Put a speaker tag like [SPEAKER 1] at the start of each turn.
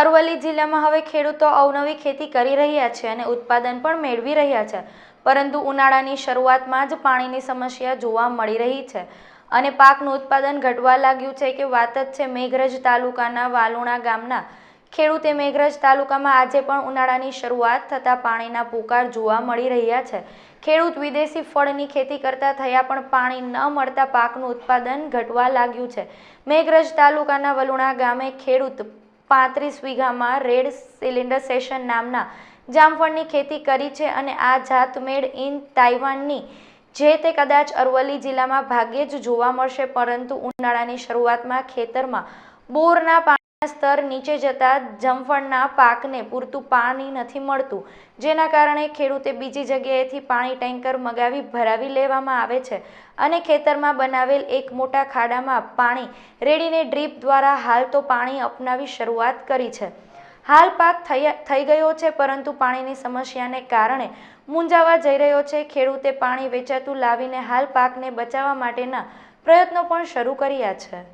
[SPEAKER 1] અરવલ્લી જિલ્લામાં હવે ખેડૂતો અવનવી ખેતી કરી રહ્યા છે અને ઉત્પાદન પણ મેળવી રહ્યા છે. પરંતુ ઉનાળાની શરૂઆતમાં જ પાણીની સમસ્યા જોવા મળી રહી છે અને પાકનું ઉત્પાદન ઘટવા લાગ્યું છે કે વાત જ છે મેઘરજ તાલુકાના વાલુણા ગામના. ખેડૂતે મેઘરજ તાલુકામાં આજે પણ ઉનાળાની શરૂઆત થતાં પાણીના પુકાર જોવા મળી રહ્યા છે. ખેડૂત વિદેશી ફળની ખેતી કરતા થયા પણ પાણી ન મળતા પાકનું ઉત્પાદન ઘટવા લાગ્યું છે. મેઘરજ તાલુકાના વલુણા ગામે ખેડૂત પાંત્રીસ વીઘામાં રેડ સિલિન્ડર સેશન નામના જામફળની ખેતી કરી છે અને આ જાત મેડ ઇન તાઇવાનની, જે તે કદાચ અરવલ્લી જિલ્લામાં ભાગ્યે જ જોવા મળશે, પરંતુ ઉનાળાની શરૂઆતમાં ખેતરમાં બોરના સ્તર નીચે જતા જમફળના પાકને પૂરતું પાણી નથી મળતું, જેના કારણે ખેડૂતે બીજી જગ્યાએથી પાણી ટેન્કર મગાવી ભરાવી લેવામાં આવે છે અને ખેતરમાં બનાવેલ એક મોટા ખાડામાં પાણી રેડીને ડ્રીપ દ્વારા હાલ તો પાણી અપનાવી શરૂઆત કરી છે. હાલ પાક થઈ ગયો છે, પરંતુ પાણીની સમસ્યાને કારણે મૂંઝાવા જઈ રહ્યો છે. ખેડૂતે પાણી વેચાતું લાવીને હાલ પાકને બચાવવા માટેના પ્રયત્નો પણ શરૂ કર્યા છે.